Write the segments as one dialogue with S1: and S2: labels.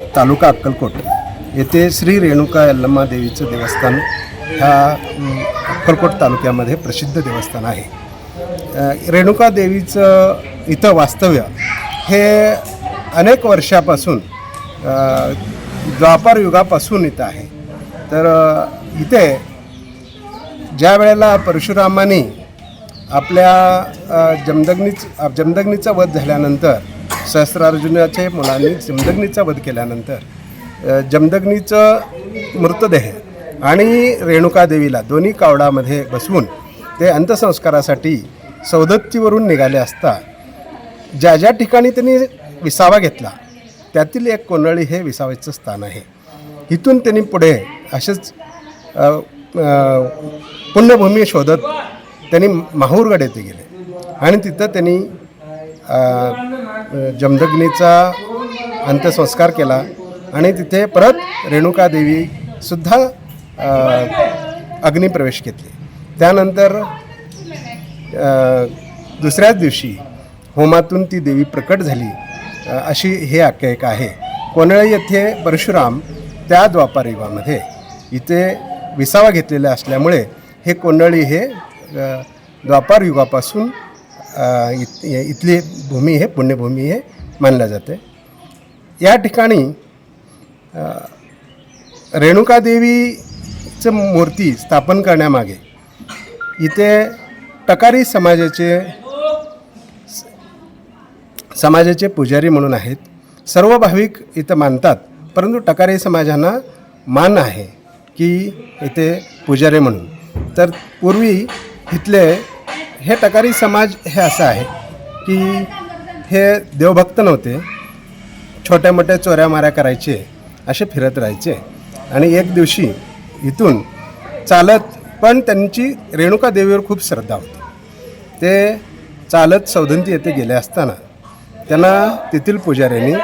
S1: तालुका अक्कलकोट येथे श्री रेणुका यल्लम्मा देवीचं देवस्थान ह्या अक्कलकोट तालुक्यामध्ये प्रसिद्ध देवस्थान आहे. रेणुका देवीचं इथं वास्तव्य हे अनेक वर्षापासून द्वापार युगापासून इथं आहे. तर इथे ज्या वेळेला परशुरामाने आपल्या जमदग्नीच जमदग्नीचा वध झाल्यानंतर सहस्रार्जुनाचे मुलांनी जमदग्नीचा वध केल्यानंतर जमदग्नीचं मृतदेह आणि रेणुकादेवीला दोन्ही कावडामध्ये बसवून ते अंत्यसंस्कारासाठी सौदत्तीवरून निघाले असता ज्या ज्या ठिकाणी त्यांनी विसावा घेतला त्यातील एक कोनळी हे विसावेचं स्थान आहे. इथून त्यांनी पुढे असेच पुण्यभूमी शोधत त्यांनी माहूरगड येथे गेले. आणि तिथं त्यांनी जमदग्नीचा अंत्यसंस्कार केला आणि तिथे परत रेणुकादेवीसुद्धा अ, अग्निप्रवेश घेतले. त्यानंतर दुसऱ्याच दिवशी होमातून ती देवी प्रकट झाली. अशी हे आख्यायिका आहे. कोनळी येथे परशुराम त्या द्वापारयुगामध्ये इथे विसावा घेतलेला असल्यामुळे हे कोंडळी हे द्वापारयुगापासून द्वापार इत इथली भूमी हे पुण्यभूमी हे मानल्या जाते. या ठिकाणी रेणुकादेवीचं मूर्ती स्थापन करण्यामागे इथे टकारी समाजाचे समाजाचे पुजारी म्हणून आहेत. सर्व भाविक इथं मानतात परंतु टकारी समाजांना मान आहे की इथे पुजारी म्हणून. तर पूर्वी इथले हे टकारी समाज हे असं आहे की हे देवभक्त नव्हते. छोट्या मोठ्या चोऱ्या माऱ्या करायचे असे फिरत राहायचे. आणि एक दिवशी इथून चालत पण त्यांची रेणुका देवीवर खूप श्रद्धा होती. ते चालत सौधंती येथे गेले असताना त्यांना तेथील पुजाऱ्यांनी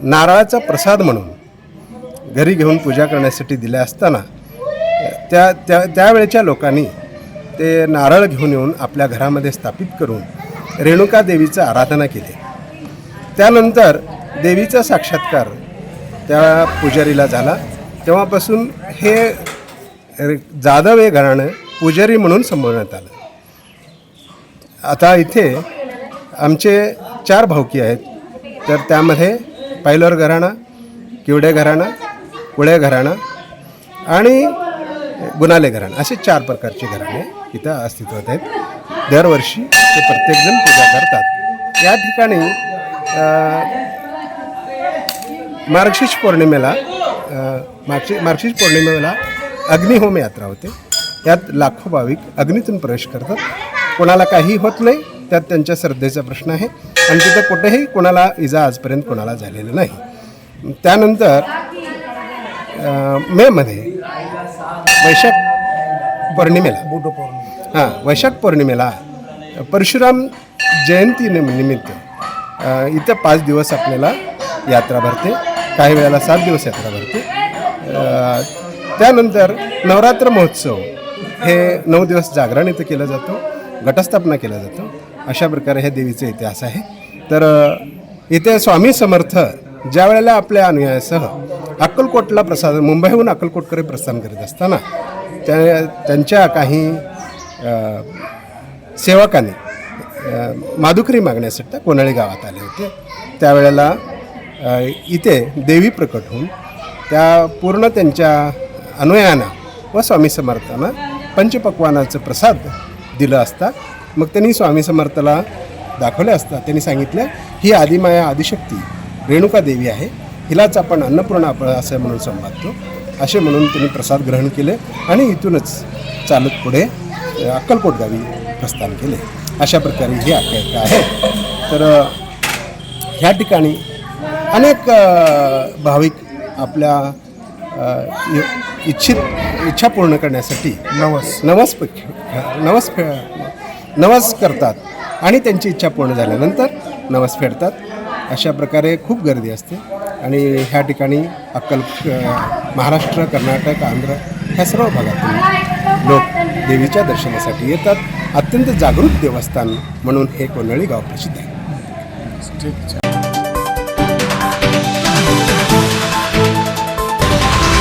S1: नारळाचा प्रसाद म्हणून घरी घेऊन पूजा करण्यासाठी दिल्या असताना त्या त्या त्यावेळेच्या लोकांनी ते नारळ घेऊन येऊन आपल्या घरामध्ये स्थापित करून रेणुका देवीचं आराधना केली. त्यानंतर देवीचा साक्षात्कार त्या पुजारीला झाला. तेव्हापासून हे रे- जाधव हे घराणं पुजारी म्हणून संबोधण्यात आलं. आता इथे आमचे चार भावकी आहेत. तर त्यामध्ये पायलोर घराणा किवडे घराणा कुळे घराणा आणि गुणाले घराणं असे चार प्रकारचे घराणे इथं अस्तित्वात आहेत. दरवर्षी ते प्रत्येकजण पूजा करतात. या ठिकाणी अ, मार्गशीर्ष पौर्णिमेला अ, मार्गशी मार्गशीर्ष पौर्णिमेला अग्निहोम यात्रा होते. त्यात लाखो भाविक अग्नीतून प्रवेश करतात. कोणाला काही होत नाही त्यात त्यांच्या श्रद्धेचा प्रश्न आहे. आणि तिथं कुठेही कोणाला इजा आजपर्यंत कोणाला झालेलं नाही. त्यानंतर मेमध्ये वैशाख पौर्णिमेला हां वैशाख पौर्णिमेला परशुराम जयंती निमित्त इथं पाच दिवस आपल्याला यात्रा भरते. काही वेळेला सात दिवस यात्रा भरते. त्यानंतर नवरात्र महोत्सव हे नऊ दिवस जागरण इथं केलं जातो. घटस्थापना केला जातो. अशा प्रकारे हे देवीचा इतिहास आहे. तर इथे स्वामी समर्थ ज्या वेळेला आपल्या अनुयायासह अक्कलकोटला प्रसाद मुंबईहून अक्कलकोटकडे प्रस्थान करीत असताना त्या त्यांच्या काही सेवकाने माधुकरी मागण्यासाठी त्या कोनाळी गावात आले होते. त्यावेळेला इथे देवी प्रकट होऊन त्या पूर्ण त्यांच्या अनुयायांना व स्वामी समर्थांना पंचपक्वानाचं प्रसाद दिलं असता मग त्यांनी स्वामी समर्थाला दाखवले असता त्यांनी सांगितलं ही आदिमाया आदिशक्ती रेणुका देवी आहे. हिलाच आपण अन्नपूर्णा आपण असं म्हणून संवादतो असे म्हणून त्यांनी प्रसाद ग्रहण केले आणि इथूनच चालत पुढे अक्कलकोट गावी प्रस्थान केले. अशा प्रकारे ही आख्यायिका आहे तर ह्या ठिकाणी अनेक भाविक आपल्या इच्छित इच्छा पूर्ण करण्यासाठी नवस. नवस नवस फे नवस करतात आणि त्यांची इच्छा पूर्ण झाल्यानंतर नवस फेडतात. अशा प्रकारे खूप गर्दी असते. आणि ह्या ठिकाणी अक्कल महाराष्ट्र कर्नाटक आंध्र ह्या सर्व भागातून देवीच्या दर्शनासाठी येतात. अत्यंत जागृत देवस्थान म्हणून हे कोनळी गाव प्रसिद्ध आहे.